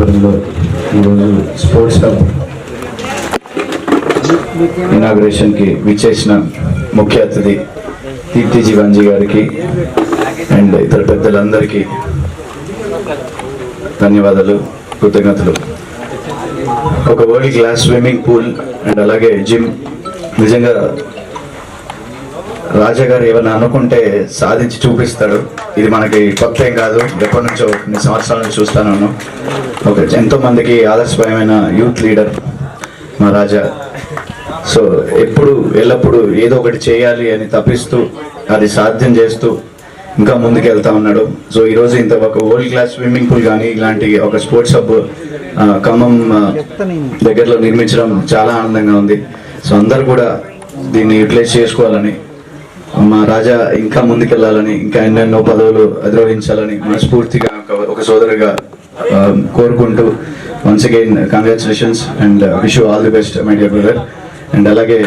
ఆధ్వర్యంలో ఈరోజు sports hub ఇనాగ్రేషన్కి విచ్చేసిన ముఖ్య అతిథి కీర్తిజీ జీవాంజీ గారికి అండ్ ఇతర పెద్దలందరికీ ధన్యవాదాలు కృతజ్ఞతలు. ఒక world class swimming pool and అలాగే జిమ్. నిజంగా రాజా గారు ఏమైనా అనుకుంటే సాధించి చూపిస్తాడు. ఇది మనకి కొత్త ఏం కాదు. ఎప్పటి నుంచో కొన్ని సంవత్సరాల నుంచి చూస్తాను ఒక ఎంతో మందికి ఆదర్శపరమైన యూత్ లీడర్ మా రాజా. సో ఎప్పుడు ఎల్లప్పుడూ ఏదో ఒకటి చేయాలి అని తప్పిస్తూ అది సాధ్యం చేస్తూ ఇంకా ముందుకు వెళ్తా ఉన్నాడు. సో ఈరోజు ఇంత ఒక వరల్డ్ క్లాస్ స్విమ్మింగ్ పూల్ కానీ ఇలాంటి ఒక స్పోర్ట్స్ హబ్ ఖమ్మం దగ్గరలో నిర్మించడం చాలా ఆనందంగా ఉంది. సో అందరు కూడా దీన్ని యూటిలైజ్ చేసుకోవాలని మా రాజా ఇంకా ముందుకెళ్ళాలని ఇంకా ఎన్నెన్నో పదవులు అధిరోహించాలని మనస్ఫూర్తిగా ఒక- సోదరుగా కోరుకుంటూ once again congratulations and wish all the best my dear brother and అలాగే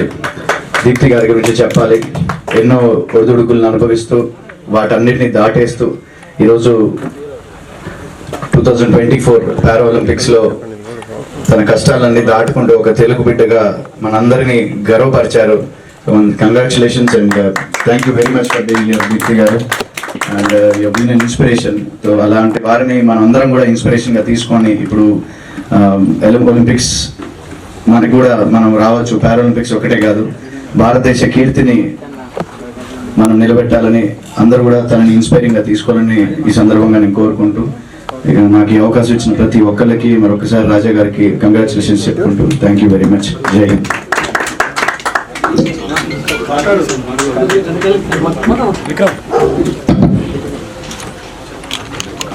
దీప్తి గారి గురించి చెప్పాలి. ఎన్నో ఒడిదుడుకులను అనుభవిస్తూ వాటన్నిటిని దాటేస్తూ ఈరోజు టూ థౌజండ్ ట్వంటీ ఫోర్ పారాలింపిక్స్లో తన కష్టాలన్నీ దాటుకుంటూ ఒక తెలుగు బిడ్డగా మనందరినీ గర్వపరిచారు. Congratulations and thank you very much for being Deepthi garu. And your been inspiration so అలాంటి వారిని మనందరం కూడా ఇన్స్పిరేషన్గా తీసుకొని ఇప్పుడు um, ఒలింపిక్స్ మనకి కూడా మనం రావచ్చు. పారాలింపిక్స్ ఒకటే కాదు. భారతదేశ కీర్తిని మనం నిలబెట్టాలని అందరూ కూడా తనని ఇన్స్పైరింగ్గా తీసుకోవాలని ఈ సందర్భంగా నేను కోరుకుంటూ ఇక నాకు ఈ అవకాశం ఇచ్చిన ప్రతి ఒక్కరికి మరొకసారి రాజా గారికి కంగ్రాచులేషన్స్ చెప్పుకుంటూ థ్యాంక్ యూ వెరీ మచ్ జై హింద్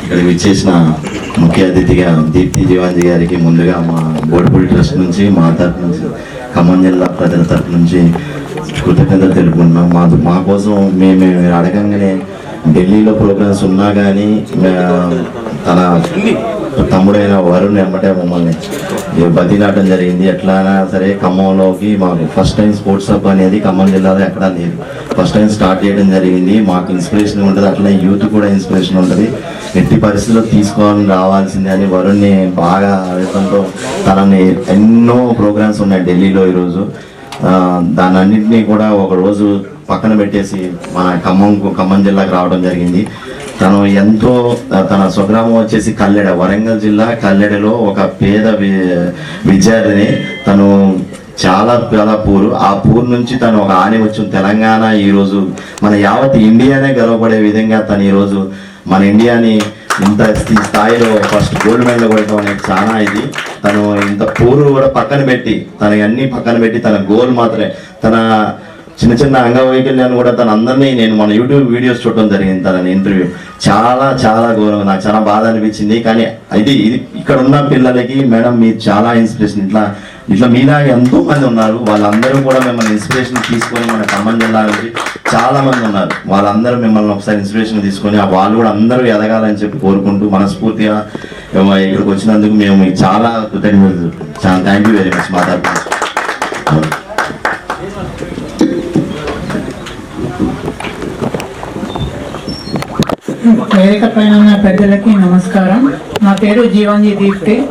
ఇక్కడ విచ్చేసిన ముఖ్య అతిథిగా దీప్తి జీవాంజీ గారికి ముందుగా మా బోర్డుపూడి ట్రస్ట్ నుంచి మా తరపు నుంచి ఖమ్మం జిల్లా ప్రజల తరపు నుంచి కృతజ్ఞతలు తెలుపుకున్నాం మా మా కోసం మేము మీరు అడగంగానే ఢిల్లీలో ప్రోగ్రామ్స్ ఉన్నా కానీ తన తమ్ముడైన వరుణ్ ఎమ్మటే మమ్మల్ని బతిలాడడం జరిగింది ఎట్లైనా సరే ఖమ్మంలోకి మాకు ఫస్ట్ టైం స్పోర్ట్స్ హబ్ అనేది ఖమ్మం జిల్లాలో ఎక్కడా లేదు. ఫస్ట్ టైం స్టార్ట్ చేయడం జరిగింది. మాకు ఇన్స్పిరేషన్ ఉంటుంది. అట్లనే యూత్ కూడా ఇన్స్పిరేషన్ ఉంటుంది. ఎట్టి పరిస్థితుల్లో తీసుకొని రావాల్సిందే అని వరుణ్ని బాగా ఆవేశంతో తనని ఎన్నో ప్రోగ్రామ్స్ ఉన్నాయి ఢిల్లీలో ఈరోజు. దాని అన్నింటినీ కూడా ఒక రోజు పక్కన పెట్టేసి మన ఖమ్మం ఖమ్మం జిల్లాకు రావడం జరిగింది. తను ఎంతో తన స్వగ్రామం వచ్చేసి కల్లెడ వరంగల్ జిల్లా కల్లెడలో ఒక పేద విద్యార్థిని తను చాలా చాలా పూరు. ఆ పూర్ నుంచి తను ఒక ఆని వచ్చిన తెలంగాణ ఈరోజు మన యావత్ ఇండియానే గర్వపడే విధంగా తను ఈరోజు మన ఇండియాని ఇంత స్థాయిలో ఫస్ట్ గోల్డ్ మెడల్ కొట్టడం అనేది చాలా ఇది. తను ఇంత పూరు కూడా పక్కన పెట్టి తన అన్ని పక్కన పెట్టి తన గోల్ మాత్రమే. తన చిన్న చిన్న అంగవైకల్యాన్ని కూడా తన అందరినీ నేను మన యూట్యూబ్ వీడియోస్ చూడటం జరిగింది తన ఇంటర్వ్యూ. చాలా చాలా గౌరవం నాకు చాలా బాధ అనిపించింది. కానీ ఇది ఇది ఇక్కడ ఉన్న పిల్లలకి మేడం మీరు చాలా ఇన్స్పిరేషన్ ఇట్లా ఇట్లా మీలా ఎంతో మంది ఉన్నారు. వాళ్ళందరూ కూడా మిమ్మల్ని ఇన్స్పిరేషన్ తీసుకొని మన ఖమ్మం జిల్లా నుంచి చాలా మంది ఉన్నారు. వాళ్ళందరూ మిమ్మల్ని ఒకసారి ఇన్స్పిరేషన్ తీసుకొని ఆ వాళ్ళు కూడా అందరూ ఎదగాలని చెప్పి కోరుకుంటూ మనస్ఫూర్తిగా ఇక్కడికి వచ్చినందుకు మేము మీకు చాలా కృతజ్ఞతలు చాలా థ్యాంక్ యూ వెరీ మచ్ మా వేదిక పైన ఉన్న పెద్దలకి నమస్కారం. నా పేరు జీవాంజీ దీప్తి.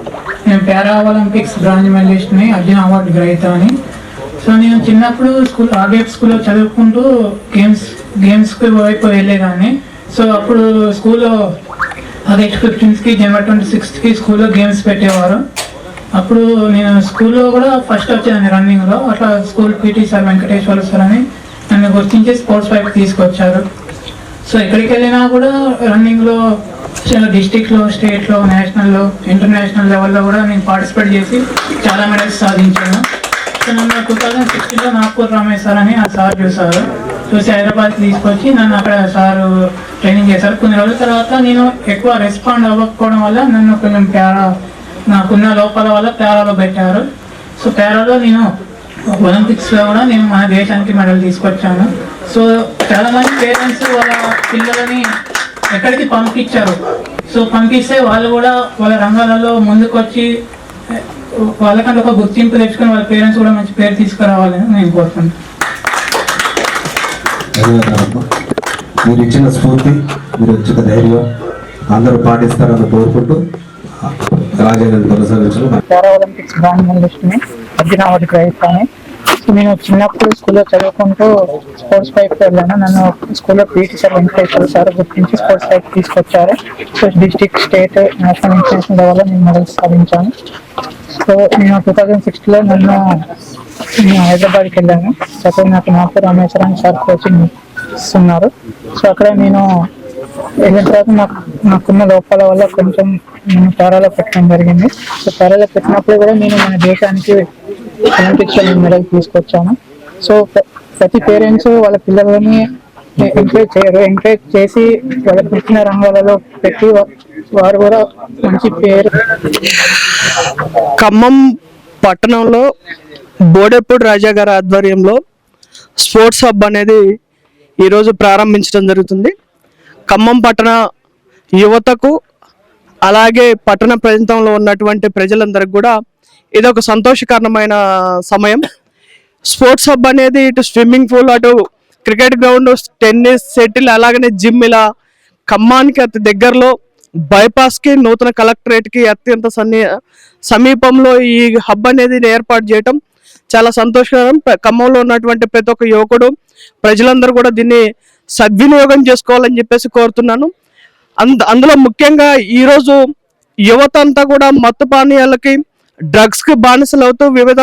నేను పారా ఒలింపిక్స్ బ్రాంజ్ మెడలిస్ట్ని అర్జున్ అవార్డు గ్రహీతని. సో నేను చిన్నప్పుడు స్కూల్ ఆర్డీఎఫ్ స్కూల్లో చదువుకుంటూ గేమ్స్ గేమ్స్కి వైపు వెళ్ళేదాన్ని. సో అప్పుడు స్కూల్లో ఆగస్ట్ ఫిఫ్టీన్త్కి జనవరి ట్వంటీ సిక్స్త్కి స్కూల్లో గేమ్స్ పెట్టేవారు. అప్పుడు నేను స్కూల్లో కూడా ఫస్ట్ వచ్చేదాన్ని రన్నింగ్లో. అట్లా school PT sir Venkateswara sir అని నన్ను గుర్తించి స్పోర్ట్స్ వైపు తీసుకొచ్చారు. సో ఎక్కడికి వెళ్ళినా కూడా రన్నింగ్లో డిస్టిక్లో స్టేట్లో నేషనల్లో ఇంటర్నేషనల్ లెవెల్లో కూడా నేను పార్టిసిపేట్ చేసి చాలా మెడల్స్ సాధించాను. సో నన్ను టూ థౌజండ్ సిక్స్టీన్లో నాగ్పూర్ రమేష్ సార్ అని ఆ సార్ చూసారు చూసి హైదరాబాద్ తీసుకొచ్చి నన్ను అక్కడ సారు ట్రైనింగ్ చేశారు. కొన్ని రోజుల తర్వాత నేను ఎక్కువ రెస్పాండ్ అవ్వకపోవడం వల్ల నన్ను కొంచెం పేరా నాకున్న లోపాల వల్ల పేరాలో పెట్టారు. సో పేరాలో నేను ఒలింపిక్స్లో కూడా నేను మన దేశానికి మెడల్ తీసుకొచ్చాను. సో చాలా మంది పేరెంట్స్ వాళ్ళ పిల్లలని ఎక్కడికి పంపించారు. సో పంపిస్తే వాళ్ళు కూడా వాళ్ళ రంగాలలో ముందుకొచ్చి వాళ్ళకంటే ఒక గుర్తింపు తెచ్చుకొని వాళ్ళ పేరెంట్స్ కూడా మంచి పేరు తీసుకురావాలని నేను ధన్యవాదాలమ్మా మీరు ఇచ్చిన స్ఫూర్తి మీరు ఇచ్చిన ధైర్యం అందరూ పాటిస్తారని కోరుకుంటూ రాజేంద్ర కొనసాగించడం పారా ఒలింపిక్స్ బ్రాండ్ మెడలిస్ట్ని అర్జున్ అవార్డు గ్రహిస్తాను సో నేను చిన్నప్పుడు స్కూల్లో చదువుకుంటూ స్పోర్ట్స్ వైపు వెళ్ళాను. నన్ను స్కూల్లో పీటీ సార్ వెంకటేశ్వర సార్ గుర్తించి స్పోర్ట్స్ వైపు తీసుకొచ్చారు. So district state national international లెవెల్లో నేను మెడల్స్ సాధించాను. సో నేను టూ థౌజండ్ సిక్స్లో నన్ను నేను హైదరాబాద్కి వెళ్ళాను. సో అక్కడ నాకు నాకు రామేశ్వరం సార్ కోచింగ్ ఇస్తున్నారు. సో అక్కడ నేను వెళ్ళిన తర్వాత నాకు నాకున్న లోపాల వల్ల కొంచెం నేను పారాలో పెట్టడం జరిగింది. సో పారాలో పెట్టినప్పుడు కూడా నేను మన దేశానికి ఒలింపిక్స్ మెడల్ తీసుకొచ్చాను. సో ప్రతి పేరెంట్స్ వాళ్ళ పిల్లలని ఎంకరేజ్ చేయరు. ఎంకరేజ్ చేసి వాళ్ళకి పుట్టిన రంగాలలో పెట్టి వారు కూడా మంచి పేరు. ఖమ్మం పట్టణంలో బోడెప్పుడు రాజా గారి ఆధ్వర్యంలో స్పోర్ట్స్ హబ్ అనేది ఈరోజు ప్రారంభించడం జరుగుతుంది. ఖమ్మం పట్టణ యువతకు అలాగే పట్టణ ప్రాంతంలో ఉన్నటువంటి ప్రజలందరికీ కూడా ఇది ఒక సంతోషకరమైన సమయం. స్పోర్ట్స్ హబ్ అనేది ఇటు స్విమ్మింగ్ పూల్ అటు క్రికెట్ గ్రౌండ్ టెన్నిస్ సెటిల్ అలాగనే జిమ్ ఇలా ఖమ్మానికి అతి దగ్గరలో బైపాస్కి నూతన కలెక్టరేట్కి అత్యంత సన్ని సమీపంలో ఈ హబ్ అనేది ఏర్పాటు చేయటం చాలా సంతోషకరం. ఖమ్మంలో ఉన్నటువంటి ప్రతి ఒక్క యువకుడు ప్రజలందరూ కూడా దీన్ని సద్వినియోగం చేసుకోవాలని చెప్పేసి కోరుతున్నాను. అందులో ముఖ్యంగా ఈరోజు యువత అంతా కూడా మత్తు పానీయాలకి డ్రగ్స్కి బానిసలు అవుతూ వివిధ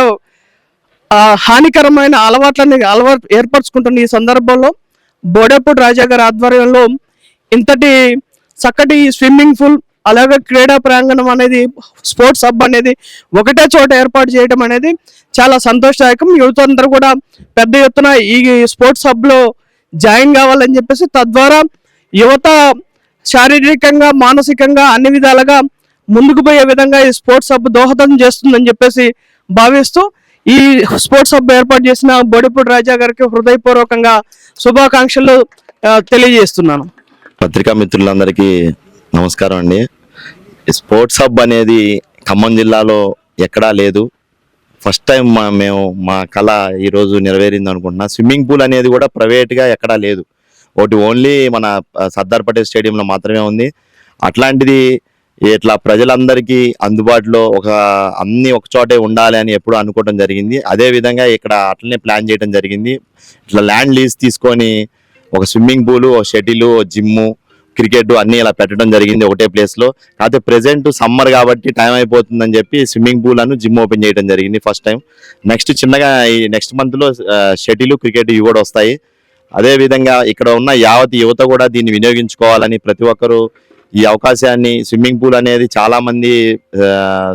హానికరమైన అలవాట్లని అలవాటు ఏర్పరచుకుంటున్న ఈ సందర్భంలో బోడేపూడి రాజా గారి ఆధ్వర్యంలో ఇంతటి చక్కటి స్విమ్మింగ్ పూల్ అలాగే క్రీడా ప్రాంగణం అనేది స్పోర్ట్స్ హబ్ అనేది ఒకటే చోట ఏర్పాటు చేయడం అనేది చాలా సంతోషదాయకం. యువత అందరూ కూడా పెద్ద ఎత్తున ఈ స్పోర్ట్స్ హబ్లో జాయిన్ కావాలని చెప్పేసి తద్వారా యువత శారీరకంగా మానసికంగా అన్ని విధాలుగా ముందుకు పోయే విధంగా ఈ స్పోర్ట్స్ హబ్ దోహదం చేస్తుందని చెప్పేసి భావిస్తూ ఈ స్పోర్ట్స్ హబ్ ఏర్పాటు చేసిన బొడిపూడి రాజా గారికి హృదయపూర్వకంగా శుభాకాంక్షలు తెలియజేస్తున్నాను. పత్రికా మిత్రులందరికీ నమస్కారం అండి. స్పోర్ట్స్ హబ్ అనేది ఖమ్మం జిల్లాలో ఎక్కడా లేదు. ఫస్ట్ టైం మా మేము మా కళ ఈరోజు నెరవేరింది అనుకుంటున్నా. స్విమ్మింగ్ పూల్ అనేది కూడా ప్రైవేట్గా ఎక్కడా లేదు. ఒకటి ఓన్లీ మన సర్దార్ పటేల్ స్టేడియంలో మాత్రమే ఉంది. అట్లాంటిది ఇట్లా ప్రజలందరికీ అందుబాటులో ఒక అన్ని ఒక చోటే ఉండాలి అని ఎప్పుడు అనుకోవడం జరిగింది. అదే విధంగా ఇక్కడ అట్లనే ప్లాన్ చేయడం జరిగింది. ఇట్లా ల్యాండ్ లీజ్ తీసుకొని ఒక స్విమ్మింగ్ పూలు ఒక షటిల్ జిమ్ క్రికెట్ అన్నీ ఇలా పెట్టడం జరిగింది ఒకటే ప్లేస్లో. కాకపోతే ప్రజెంట్ సమ్మర్ కాబట్టి టైం అయిపోతుందని చెప్పి swimming pool and gym open చేయడం జరిగింది ఫస్ట్ టైం. నెక్స్ట్ చిన్నగా ఈ నెక్స్ట్ మంత్లో షటిల్ క్రికెట్ ఇవి కూడా వస్తాయి. అదే విధంగా ఇక్కడ ఉన్న యావత్ యువత కూడా దీన్ని వినియోగించుకోవాలని ప్రతి ఒక్కరూ ఈ అవకాశాన్ని స్విమ్మింగ్ పూల్ అనేది చాలామంది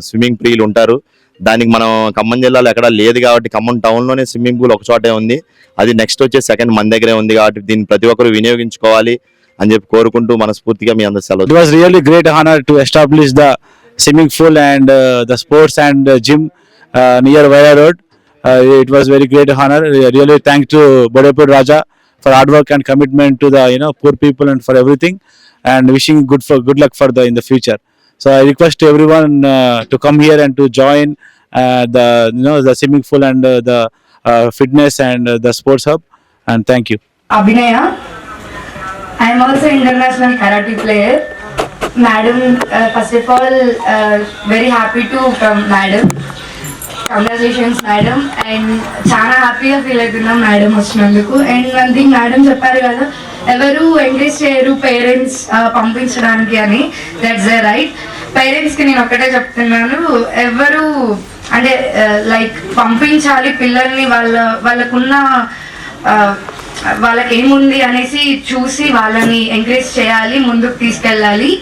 స్విమ్మింగ్ ప్రియులు ఉంటారు. దానికి మనం ఖమ్మం జిల్లాలో ఎక్కడ లేదు కాబట్టి ఖమ్మం టౌన్లోనే స్విమ్మింగ్ పూల్ ఒక చోటే ఉంది. అది నెక్స్ట్ వచ్చే సెకండ్ మన దగ్గరే ఉంది కాబట్టి దీన్ని ప్రతి ఒక్కరు వినియోగించుకోవాలి అని చెప్పి కోరుకుంటూ మనస్ఫూర్తిగా మీ అందరు సెలవు. It was really great honour to establish the swimming pool and the sports and gym near Wyra road it was very great honour really thank to Badepur Raja for hard work and commitment to the you know poor people and for everything and wishing good for good luck for the in the future. So I request everyone uh, to come here and to join uh, the you know the swimming pool and uh, the uh, fitness and uh, the sports hub. And thank you. Abhinaya. I am also international karate player. Madam, uh, first of all, uh, very happy to come, madam. Congratulations madam and చాలా హ్యాపీగా feel అవుతున్నాం madam వచ్చినందుకు. And one thing madam చెప్పారు కదా ఎవరు encourage చేయరు parents పంపించడానికి అని. దట్స్ ఏ రైట్ పేరెంట్స్కి నేను ఒకటే చెప్తున్నాను. ఎవరు అంటే లైక్ పంపించాలి పిల్లల్ని వాళ్ళ వాళ్ళకున్న వాళ్ళకి ఏముంది అనేసి చూసి వాళ్ళని ఎంకరేజ్ చేయాలి ముందుకు తీసుకెళ్ళాలి.